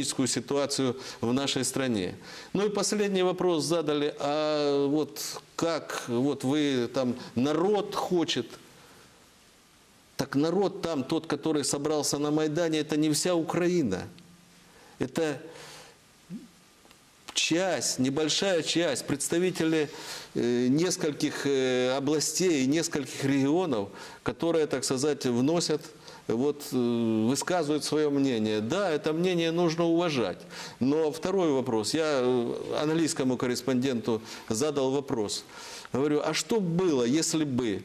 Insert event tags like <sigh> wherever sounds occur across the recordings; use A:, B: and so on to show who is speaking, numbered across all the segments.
A: экономическую ситуацию в нашей стране. Ну и последний вопрос задали, а вот как, вот вы там, народ хочет, так народ там, тот, который собрался на Майдане, это не вся Украина. Это часть, небольшая часть, представители э, нескольких э, областей, нескольких регионов, которые, так сказать, вносят, вот, э, высказывают свое мнение. Да, это мнение нужно уважать. Но второй вопрос. Я э, английскому корреспонденту задал вопрос. Говорю, а что было, если бы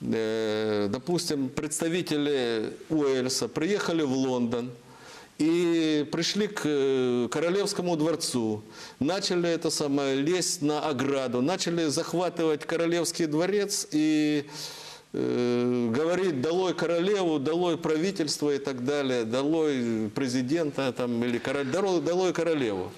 A: э, допустим, представители Уэльса приехали в Лондон и пришли к Королевскому дворцу, начали это самое, лезть на ограду, начали захватывать Королевский дворец и э, говорить долой королеву, долой правительство и так далее, долой президента там, или долой королеву.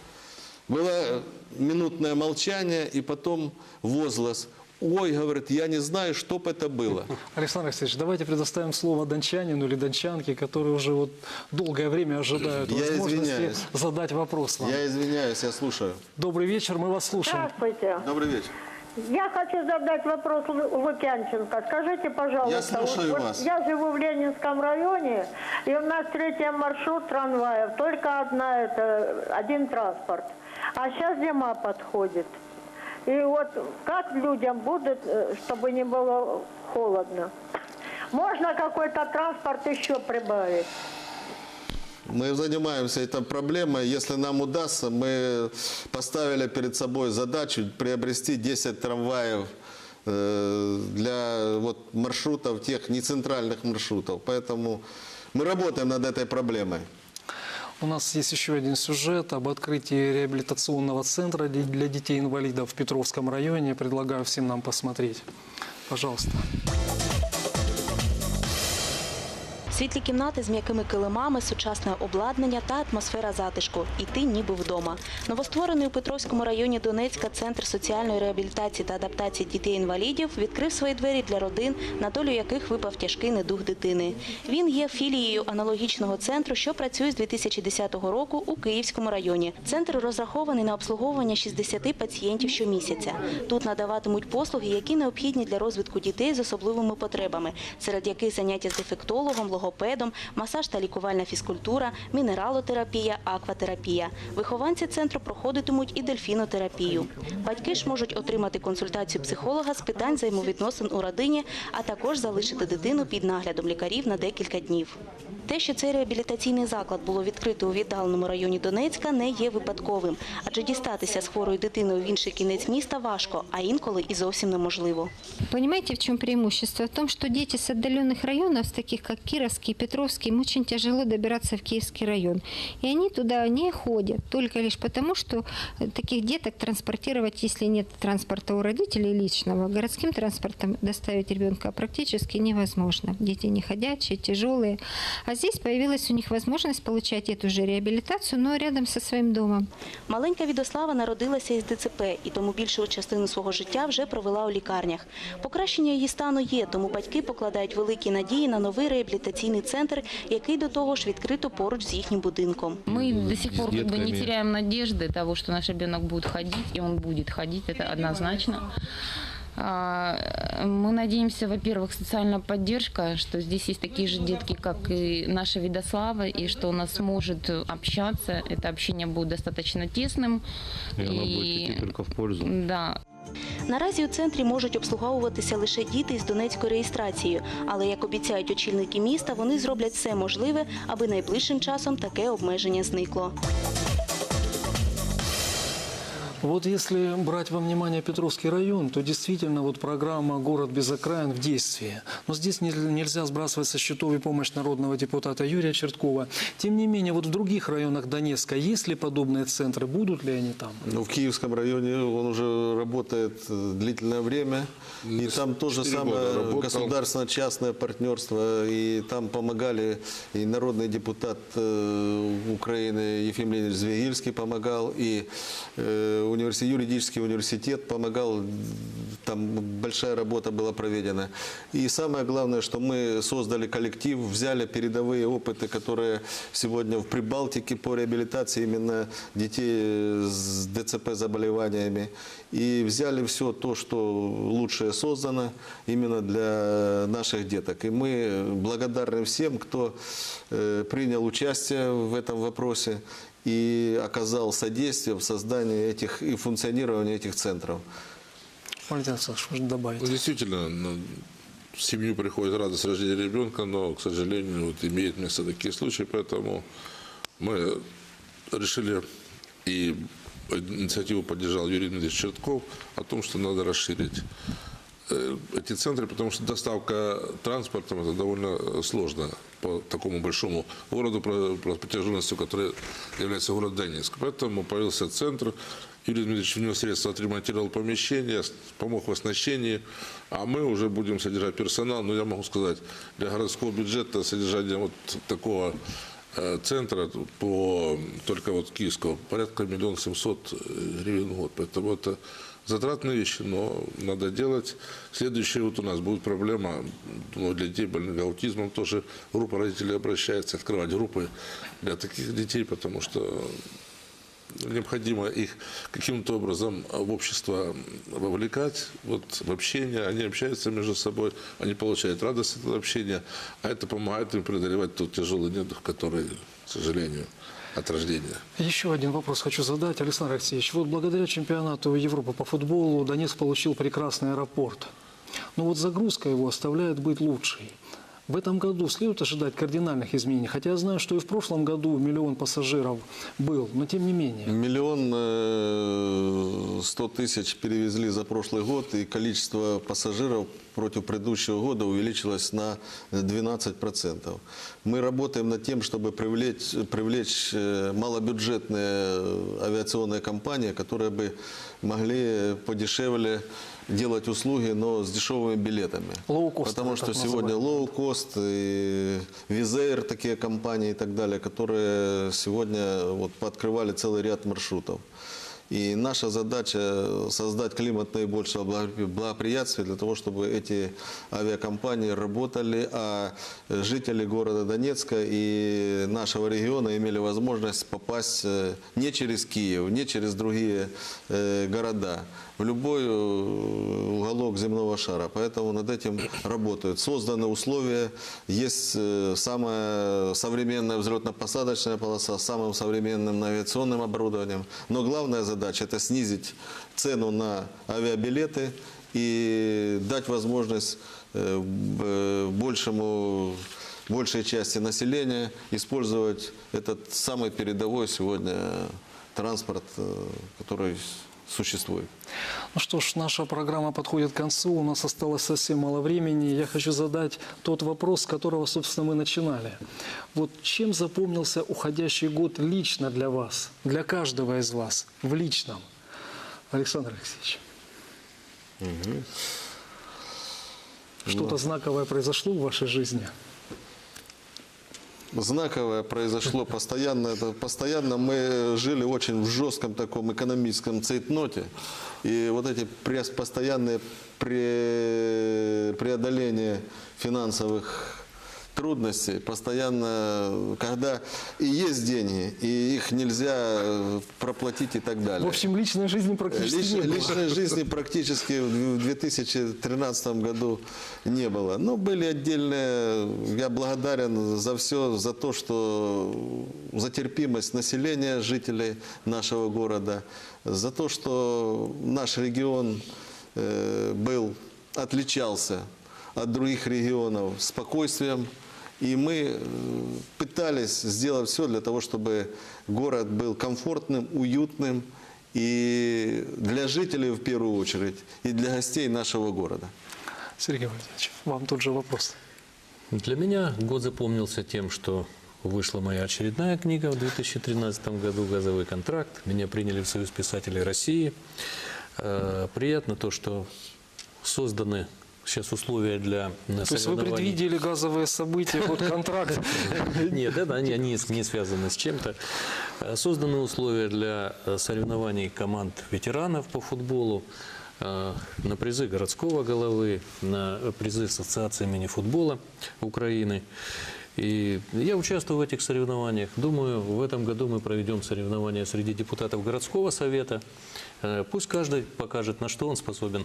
A: Было минутное молчание и потом возглас. Ой, говорит, я не знаю, что бы это было. <laughs>
B: Александр Алексеевич, давайте предоставим слово дончанину или дончанке, которые уже вот долгое время ожидают
A: Я
B: возможности
A: извиняюсь.
B: задать вопрос вам.
A: Я извиняюсь, я слушаю.
B: Добрый вечер, мы вас слушаем.
C: Здравствуйте.
A: Добрый вечер.
C: Я хочу задать вопрос Лу- Лукьянченко. Скажите, пожалуйста,
A: Я слушаю
C: вот-
A: вас.
C: я живу в Ленинском районе, и у нас третий маршрут трамваев, только одна это один транспорт. А сейчас зима подходит. И вот как людям будет, э, чтобы не было холодно? Можно какой-то транспорт еще прибавить?
A: Мы занимаемся этой проблемой. Если нам удастся, мы поставили перед собой задачу приобрести 10 трамваев э, для вот, маршрутов, тех нецентральных маршрутов. Поэтому мы работаем над этой проблемой.
B: У нас есть еще один сюжет об открытии реабилитационного центра для- детей-инвалидов в Петровском районе. Предлагаю всем нам посмотреть. Пожалуйста.
D: Світлі кімнати з м'якими килимами, сучасне обладнання та атмосфера затишку. І ти ніби вдома. Новостворений у Петровському районі Донецька центр соціальної реабілітації та адаптації дітей-інвалідів відкрив свої двері для родин, на долю яких випав тяжкий недуг дитини. Він є філією аналогічного центру, що працює з 2010 року у Київському районі. Центр розрахований на обслуговування 60 пацієнтів щомісяця. Тут надаватимуть послуги, які необхідні для розвитку дітей з особливими потребами, серед яких заняття з дефектологом, логопедом, масаж та лікувальна фізкультура, мінералотерапія, акватерапія. Вихованці центру проходитимуть і дельфінотерапію. Батьки ж можуть отримати консультацію психолога з питань взаємовідносин у родині, а також залишити дитину під наглядом лікарів на декілька днів. Те, що цей реабілітаційний заклад було відкрито у віддаленому районі Донецька, не є випадковим, адже дістатися з хворою дитиною в інший кінець міста важко, а інколи і зовсім неможливо.
E: Понимаете, в чем преимущество? В том, что дети с отдаленных районов, таких как Кировский, Петровский, им очень тяжело добираться в Киевский район. И они туда не ходят, только лишь потому, что э, таких деток транспортировать, если нет транспорта у родителей личного, городским транспортом доставить ребенка практически невозможно. Дети не ходячие, тяжелые. А здесь появилась у них возможность получать эту же реабилитацию, но рядом со своим домом.
D: Маленька Відослава народилася із ДЦП і тому більшу частину свого життя вже провела у лікарнях. Покращення її стану є, тому батьки покладають великі надії на новий реабілітаційний центр, який до того ж відкрито поруч з їхнім будинком.
F: Мы до сих пор как бы не
G: детками.
F: теряем надежды того, что наш ребенок будет ходить, и он будет ходить, это однозначно. А, Мы надеемся, во-первых, социальная поддержка, что здесь есть такие же детки, как и наша Видослава, и что она сможет общаться. Это общение будет достаточно тесным.
G: И оно будет идти только в пользу.
F: Да,
D: Наразі у центрі можуть обслуговуватися лише діти із донецькою реєстрацією, але як обіцяють очільники міста, вони зроблять все можливе, аби найближчим часом таке обмеження зникло.
B: Вот если брать во внимание Петровский район, то действительно вот программа «Город без окраин» в действии. Но здесь не- нельзя сбрасывать со счетов и помощь народного депутата Юрия Черткова. Тем не менее, вот в других районах Донецка есть ли подобные центры, будут ли они там?
A: Ну, в Киевском районе он уже работает э, длительное время. И там то же
G: четыре
A: самое государственно-частное партнерство. И там помогали и народный депутат э, Украины Ефим Леонидович Звегильский помогал, и э, университет, юридический университет помогал, там большая работа была проведена. И самое главное, что мы создали коллектив, взяли передовые опыты, которые сегодня в Прибалтике по реабилитации именно детей с ДЦП заболеваниями. И взяли все то, что лучшее создано именно для наших деток. И мы благодарны всем, кто э, принял участие в этом вопросе и оказал содействие в создании этих и функционировании этих центров.
B: Валентин Александрович, можно добавить?
H: Ну, действительно, ну, в семью приходит радость рождения ребенка, но, к сожалению, вот имеют место такие случаи, поэтому мы решили и инициативу поддержал Юрий Дмитриевич Чертков о том, что надо расширить эти центры, потому что доставка транспортом это довольно сложно по такому большому городу, про- про протяженностью, который является город Донецк. Поэтому появился центр. Юрий Дмитриевич внес средства, отремонтировал помещение, помог в оснащении, а мы уже будем содержать персонал. Но я могу сказать, для городского бюджета содержание вот такого э, центра по только вот киевского порядка миллион семьсот э, гривен в год. Поэтому это затратные вещи, но надо делать. Следующее вот у нас будет проблема ну, для детей больных аутизмом тоже группа родителей обращается открывать группы для таких детей, потому что необходимо их каким-то образом в общество вовлекать, вот, в общение, они общаются между собой, они получают радость от общения, а это помогает им преодолевать тот тяжелый недуг, который, к сожалению, от рождения.
B: Еще один вопрос хочу задать. Александр Алексеевич, вот благодаря чемпионату Европы по футболу Донецк получил прекрасный аэропорт. Но вот загрузка его оставляет быть лучшей. В этом году следует ожидать кардинальных изменений. Хотя я знаю, что и в прошлом году миллион пассажиров был, но тем не менее.
A: Миллион э, сто тысяч перевезли за прошлый год, и количество пассажиров против предыдущего года увеличилось на 12%. Мы работаем над тем, чтобы привлечь, привлечь э, малобюджетные авиационные компании, которые бы могли подешевле делать услуги, но с дешевыми билетами.
B: Лоу-кост,
A: Потому что сегодня лоу-кост, и Визейр, такие компании и так далее, которые сегодня вот пооткрывали целый ряд маршрутов. И наша задача создать климат наибольшего благо- благоприятствия для того, чтобы эти авиакомпании работали, а жители города Донецка и нашего региона имели возможность попасть э, не через Киев, не через другие э, города, в любой э, уголок земного шара. Поэтому над этим работают. Созданы условия, есть э, самая современная взлетно-посадочная полоса с самым современным авиационным оборудованием. Но главная задача – это снизить цену на авиабилеты и дать возможность э, большему большей части населения использовать этот самый передовой сегодня транспорт, э, который существует.
B: Ну что ж, наша программа подходит к концу, у нас осталось совсем мало времени. Я хочу задать тот вопрос, с которого, собственно, мы начинали. Вот чем запомнился уходящий год лично для вас, для каждого из вас, в личном? Александр Алексеевич. Что-то знаковое произошло в вашей жизни?
A: Знаковое произошло постоянно. Это постоянно мы жили очень в жестком таком экономическом цейтноте. И вот эти прес- постоянные пре- преодоления финансовых трудностей, постоянно, когда и есть деньги, и их нельзя э, проплатить и так далее.
B: В общем, личной жизни практически
A: Лич-
B: не было.
A: личной жизни практически в 2013 году не было. Но были отдельные, я благодарен за все, за то, что за терпимость населения, жителей нашего города, за то, что наш регион э, был, отличался от других регионов спокойствием, и мы э, пытались сделать все для того, чтобы город был комфортным, уютным и для жителей в первую очередь, и для гостей нашего города.
B: Сергей Валерьевич, вам тот же вопрос.
G: Для меня год запомнился тем, что вышла моя очередная книга в 2013 году «Газовый контракт». Меня приняли в Союз писателей России. Э, Приятно то, что созданы сейчас условия для
B: То есть вы предвидели газовые события, вот контракт. <laughs>
G: Нет, это они, не связаны с чем-то. Э, Созданы условия для э, соревнований команд ветеранов по футболу, э, на призы городского головы, на призы Ассоциации мини-футбола Украины. И я участвую в этих соревнованиях. Думаю, в этом году мы проведем соревнования среди депутатов городского совета. Э, Пусть каждый покажет, на что он способен.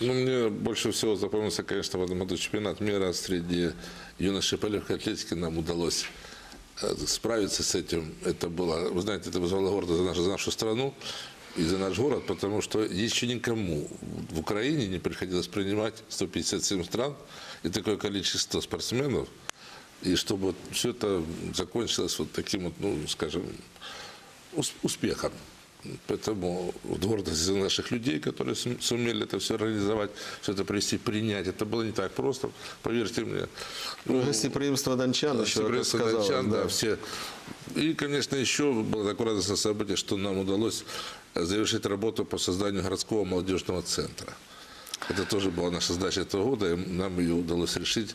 H: Ну, мне больше всего запомнился, конечно, в этом году чемпионат мира среди юношей по легкой атлетике. Нам удалось э, справиться с этим. Это было, вы знаете, это вызвало гордость за нашу, за нашу страну и за наш город, потому что еще никому в Украине не приходилось принимать 157 стран и такое количество спортсменов. И чтобы все это закончилось вот таким вот, ну, скажем, ус- успехом. Поэтому гордость за наших людей, которые сум- сумели это все организовать, все это привести, принять. Это было не так просто, поверьте мне. Ну,
A: Гостеприимство дончан, еще
H: Гостеприимство
A: сказалось,
H: датчан, да,
A: да.
H: все. И, конечно, еще было такое радостное событие, что нам удалось завершить работу по созданию городского молодежного центра. Это тоже была наша задача этого года, и нам ее удалось решить.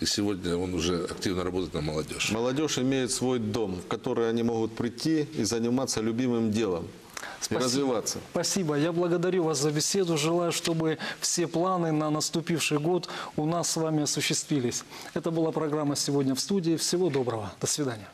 H: И сегодня он уже активно работает на молодежь.
A: Молодежь имеет свой дом, в который они могут прийти и заниматься любимым делом. И развиваться.
B: Спасибо. Я благодарю вас за беседу. Желаю, чтобы все планы на наступивший год у нас с вами осуществились. Это была программа «Сегодня в студии». Всего доброго. До свидания.